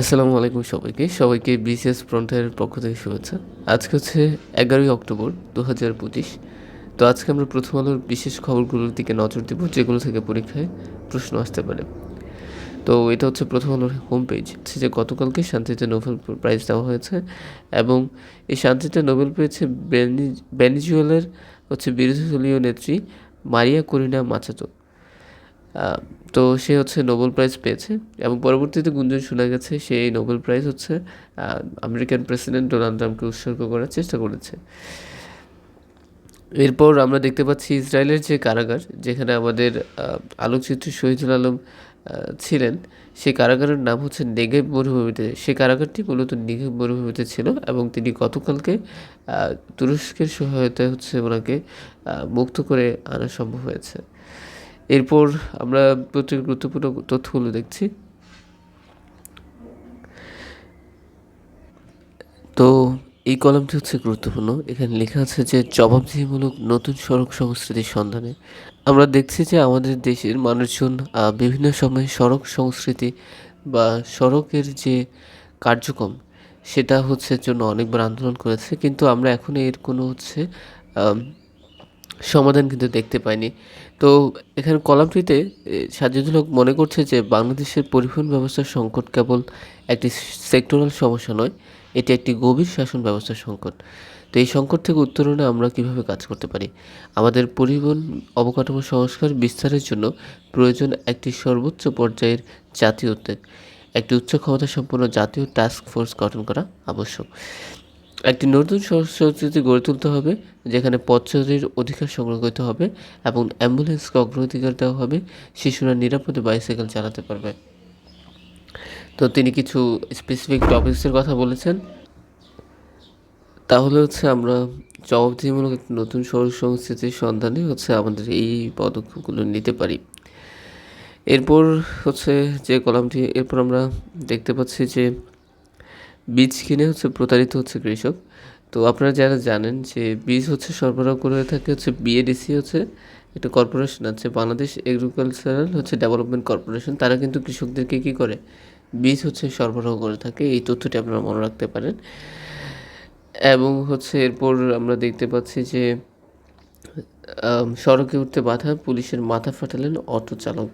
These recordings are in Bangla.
আসসালামু আলাইকুম সবাইকে। সবাইকে বিসিএস ফ্রন্টের পক্ষ থেকে শুভেচ্ছা। আজকে হচ্ছে এগারোই অক্টোবর দু হাজার পঁচিশ। তো আজকে আমরা প্রথম আলোর বিশেষ খবরগুলোর দিকে নজর দেব, যেগুলো থেকে পরীক্ষায় প্রশ্ন আসতে পারে। তো এটা হচ্ছে প্রথম আলোর হোম পেজ হচ্ছে যে গতকালকে শান্তিতে নোবেল প্রাইজ দেওয়া হয়েছে এবং এই শান্তিতে নোবেল পেয়েছে ভেনিজুয়েলার হচ্ছে বিরোধী দলীয় নেত্রী মারিয়া করিনা মাচাতো। তো সে হচ্ছে নোবেল প্রাইজ পেয়েছে এবং পরবর্তীতে গুঞ্জন শোনা গেছে সে এই নোবেল প্রাইজ হচ্ছে আমেরিকান প্রেসিডেন্ট ডোনাল্ড ট্রাম্পকে উৎসর্গ করার চেষ্টা করেছে। এরপর আমরা দেখতে পাচ্ছি ইসরায়েলের যে কারাগার, যেখানে আমাদের আলোকচিত্রী শহীদুল আলম ছিলেন সেই কারাগারের নাম হচ্ছে নেগেব মরুভূমিতে। সেই কারাগারটি মূলত নেগেব মরুভূমিতে ছিল এবং তিনি গতকালকে তুরস্কের সহায়তায় হচ্ছে ওনাকে মুক্ত করে আনা সম্ভব হয়েছে। এরপর আমরা প্রচুর গুরুত্বপূর্ণ তথ্যগুলো দেখছি। তো এই কলামটি হচ্ছে গুরুত্বপূর্ণ। এখানে লেখা আছে যে জবাবদিহিমূলক নতুন সড়ক সংস্কৃতির সন্ধানে আমরা দেখছি যে আমাদের দেশের মানুষজন বিভিন্ন সময়ে সড়ক সংস্কৃতি বা সড়কের যে কার্যক্রম, সেটা হচ্ছে জন্য অনেকবার আন্দোলন করেছে। কিন্তু আমরা এখন এর কোনো হচ্ছে সমাধান কিন্তু দেখতে পাইনি। তো এখানে কলামটিতে সাজিদুল হক মনে করছে যে বাংলাদেশের পরিবহন ব্যবস্থার সংকট কেবল একটি সেক্টরাল সমস্যা নয়, এটি একটি গভীর শাসন ব্যবস্থার সংকট। তো এই সংকট থেকে উত্তরণে আমরা কীভাবে কাজ করতে পারি? আমাদের পরিবহন অবকাঠামো সংস্কার বিস্তারের জন্য প্রয়োজন একটি সর্বোচ্চ পর্যায়ের জাতীয় উদ্যোগ, একটি উচ্চ ক্ষমতা সম্পন্ন জাতীয় টাস্ক ফোর্স গঠন করা আবশ্যক। একটি নতুন সংস্কৃতি গড়ে তুলতে হবে, যেখানে পথচারীর অধিকার সংরক্ষিত হবে এবং অ্যাম্বুলেন্সকে অগ্রাধিকার দেওয়া হবে, শিশুরা নিরাপদে বাইসাইকেল চালাতে পারবে। তো তিনি কিছু স্পেসিফিক টপিকসের কথা বলেছেন। তাহলে হচ্ছে আমরা জবাবদিহিমূলক একটি নতুন সড়ক সংস্কৃতির সন্ধানে হচ্ছে আমাদের এই পদক্ষেপগুলো নিতে পারি। এরপর হচ্ছে যে কলামটি, এরপর আমরা দেখতে পাচ্ছি যে বীজ কিনে হচ্ছে প্রতারিত হচ্ছে কৃষক। তো আপনারা যারা জানেন যে বীজ হচ্ছে সরবরাহ করে থাকে হচ্ছে বিএডিসি হচ্ছে একটা কর্পোরেশন আছে, বাংলাদেশ এগ্রিকালচারাল হচ্ছে ডেভেলপমেন্ট কর্পোরেশন তারা কিন্তু কৃষকদেরকে কী করে? বীজ হচ্ছে সরবরাহ করে থাকে, এই তথ্যটি আপনারা মনে রাখতে পারেন। এবং হচ্ছে এরপর আমরা দেখতে পাচ্ছি যে সড়কে উঠতে বাধা, পুলিশের মাথা ফাটালেন অটো চালক।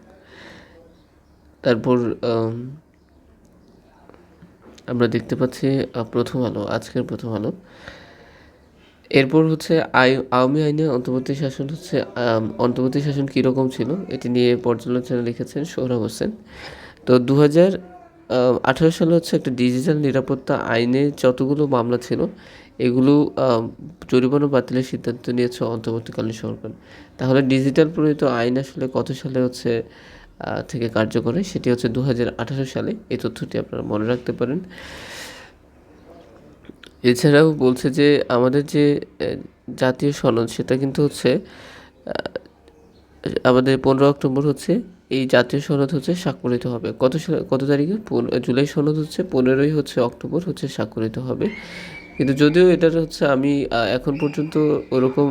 তারপর আমরা দেখতে পাচ্ছি প্রথম আলো, আজকের প্রথম আলো। এরপর হচ্ছে আই, আওয়ামী আইনে অন্তর্বর্তী শাসন হচ্ছে অন্তর্বর্তী শাসন কীরকম ছিল, এটি নিয়ে পর্যালোচনা লিখেছেন সোহরাব হোসেন। তো দু হাজার আঠারো সালে হচ্ছে একটা ডিজিটাল নিরাপত্তা আইনে যতগুলো মামলা ছিল, এগুলো জরিমানা বাতিলের সিদ্ধান্ত নিয়েছে অন্তর্বর্তীকালীন সরকার। তাহলে ডিজিটাল প্রণীত আইন আসলে কত সালে হচ্ছে থেকে কার্যকর সেটি হচ্ছে দু হাজার আঠারো সালে। এই তথ্যটি আপনারা মনে রাখতে পারেন। এছাড়াও বলছে যে, আমাদের যে জাতীয় সনদ, সেটা কিন্তু হচ্ছে আমাদের পনেরো অক্টোবর হচ্ছে, এই জাতীয় সনদ হচ্ছে স্বাক্ষরিত হবে। কত কত তারিখে? জুলাই সনদ হচ্ছে, পনেরোই হচ্ছে অক্টোবর হচ্ছে স্বাক্ষরিত হবে। কিন্তু যদিও এটার হচ্ছে আমি এখন পর্যন্ত ওরকম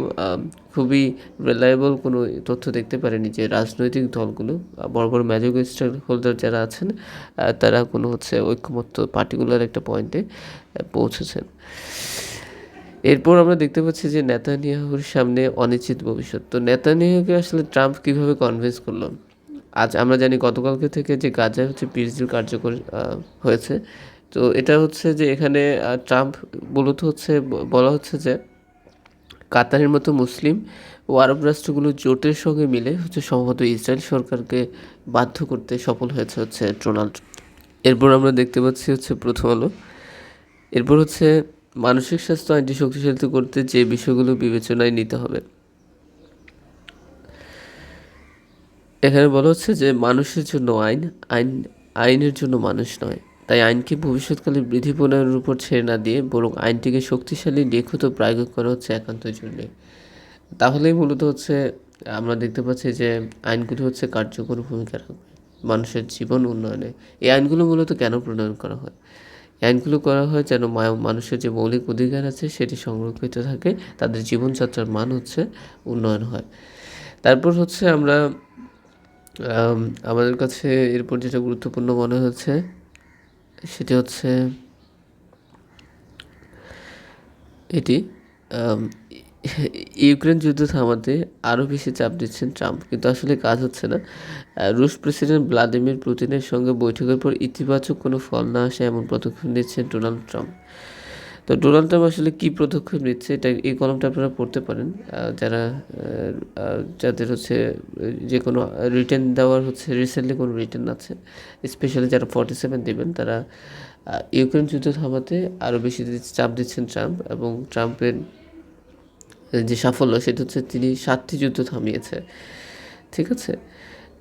খুবই রিলায়েবল কোনো তথ্য দেখতে পারিনি যে রাজনৈতিক দলগুলো বড় বড় স্টেক হোল্ডার যারা আছেন তারা কোনো হচ্ছে ঐক্যমত্য পার্টিকুলার একটা পয়েন্টে পৌঁছেছেন। এরপর আমরা দেখতে পাচ্ছি যে নেতানিয়াহুর সামনে অনিশ্চিত ভবিষ্যৎ। তো নেতানিয়াহুকে আসলে ট্রাম্প কীভাবে কনভিন্স করল? আজ আমরা জানি গতকালকে থেকে যে গাজায় হচ্ছে পিএইচডির কার্যকর হয়েছে। তো এটা হচ্ছে যে এখানে ট্রাম্প মূলত হচ্ছে বলা হচ্ছে যে কাতারের মতো মুসলিম ও আরব রাষ্ট্রগুলো জোটের সঙ্গে মিলে হচ্ছে সম্ভবত ইসরায়েল সরকারকে বাধ্য করতে সফল হয়েছে হচ্ছে ডোনাল্ড এরপর আমরা দেখতে পাচ্ছি হচ্ছে প্রথম আলো। এরপর হচ্ছে মানসিক স্বাস্থ্য আইনটি শক্তিশালী করতে যে বিষয়গুলো বিবেচনায় নিতে হবে। এখানে বলা হচ্ছে যে মানুষের জন্য আইন আইন, আইনের জন্য মানুষ নয়। তাই আইনকে ভবিষ্যৎকালে বিধি প্রণয়নের উপর ছেড়ে না দিয়ে বরং আইনটিকে শক্তিশালী, নিখুঁত প্রয়োগ করা হচ্ছে একান্ত জরুরি তাহলেই মূলত হচ্ছে আমরা দেখতে পাচ্ছি যে আইনগুলি হচ্ছে কার্যকর ভূমিকা রাখবে মানুষের জীবন উন্নয়নে। এই আইনগুলো মূলত কেন প্রণয়ন করা হয়? এই আইনগুলো করা হয় যেন মানুষের যে মৌলিক অধিকার আছে সেটি সংরক্ষিত থাকে, তাদের জীবনযাত্রার মান হচ্ছে উন্নয়ন হয়। তারপর হচ্ছে আমরা আমাদের কাছে এরপর যেটা গুরুত্বপূর্ণ মনে হচ্ছে সেটি হচ্ছে এটি ইউক্রেন যুদ্ধ থামাতে আরও বেশি চাপ দিচ্ছেন ট্রাম্প, কিন্তু আসলে কাজ হচ্ছে না। রুশ প্রেসিডেন্ট ভ্লাদিমির পুতিনের সঙ্গে বৈঠকের পর ইতিবাচক কোনো ফল না আসে এমন পদক্ষেপ নিচ্ছেন ডোনাল্ড ট্রাম্প। তো ডোনাল্ড ট্রাম্প আসলে কী পদক্ষেপ নিচ্ছে এটা এই কলমটা আপনারা পড়তে পারেন। যারা যাদের হচ্ছে যে কোনো রিটার্ন দেওয়ার হচ্ছে রিসেন্টলি কোনো রিটার্ন আছে স্পেশালি যারা ফর্টি সেভেন দেবেন, তারা ইউক্রেন যুদ্ধ থামাতে আরও বেশি চাপ দিচ্ছেন ট্রাম্প এবং ট্রাম্পের যে সাফল্য, সেটা হচ্ছে তিনি সাতটি যুদ্ধ থামিয়েছে। ঠিক আছে?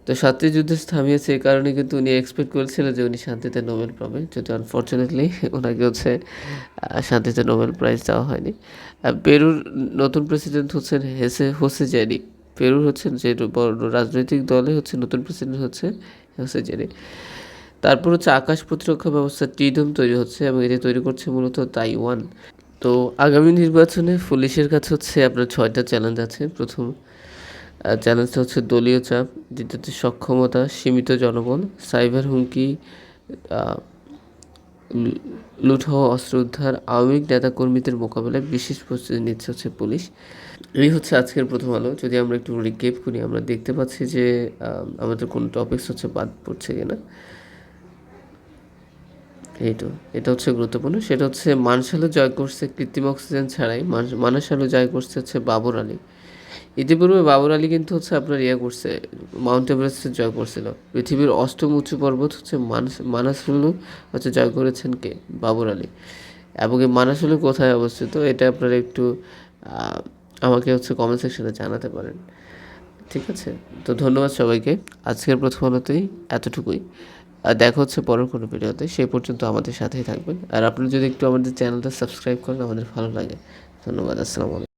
তো সাতটি যুদ্ধ থামিয়েছে এই কারণে কিন্তু উনি এক্সপেক্ট করেছিলেন যে উনি শান্তিতে নোবেল পাবে যদি আনফর্চুনেটলি ওনাকে হচ্ছে শান্তিতে নোবেল প্রাইজ দেওয়া হয়নি। পেরুর নতুন প্রেসিডেন্ট হচ্ছেন হেসে, হোসে জেরি। পেরুর হচ্ছেন যে বড় রাজনৈতিক দলে হচ্ছে নতুন প্রেসিডেন্ট হচ্ছে হোসে জেরি। তারপর হচ্ছে আকাশ প্রতিরক্ষা ব্যবস্থা টিডম তৈরি হচ্ছে এবং এটি তৈরি করছে মূলত তাইওয়ান। তো আগামী নির্বাচনে পুলিশের কাছে হচ্ছে আপনার ছয়টা চ্যালেঞ্জ আছে। প্রথম চ্যালেঞ্জটা হচ্ছে দলীয় চাপ দ্বিতীয়ত সক্ষমতা, সীমিত জনবল, সাইবার হুমকি লুট হওয়া, অস্ত্র উদ্ধার, আওয়ামী লীগ নেতাকর্মীদের মোকাবেলায় বিশেষ প্রস্তুতি নিচ্ছে হচ্ছে পুলিশ। এই হচ্ছে আজকের প্রথম আলো। যদি আমরা একটু রিকেপ করি, আমরা দেখতে পাচ্ছি যে আমাদের কোন টপিকস হচ্ছে বাদ পড়ছে কিনা। এই তো, এটা হচ্ছে গুরুত্বপূর্ণ। সেটা হচ্ছে মানসালু জয় করছে কৃত্রিম অক্সিজেন ছাড়াই। মান- মানসালু জয় করছে হচ্ছে বাবর আলী। ইতিপূর্বে বাবর আলী কিন্তু হচ্ছে আপনার ইয়ে করছে মাউন্ট এভারেস্ট জয় করছিল। পৃথিবীর অষ্টম উঁচু পর্বত হচ্ছে মানস, মানাসুলু, হচ্ছে জয় করেছেন কে? বাবর আলী। এবং এই মানাসুলু কোথায় অবস্থিত? এটা আপনারা একটু আমাকে হচ্ছে কমেন্ট সেকশনে জানাতে পারেন। ঠিক আছে? তো ধন্যবাদ সবাইকে। আজকের প্রথম আলোতেই এতটুকুই। আর দেখা হচ্ছে পরের কোনো ভিডিওতে। সেই পর্যন্ত আমাদের সাথেই থাকবেন। আর আপনি যদি একটু আমাদের চ্যানেলটা সাবস্ক্রাইব করেন, আমাদের ভালো লাগে। ধন্যবাদ। আসসালামু আলাইকুম।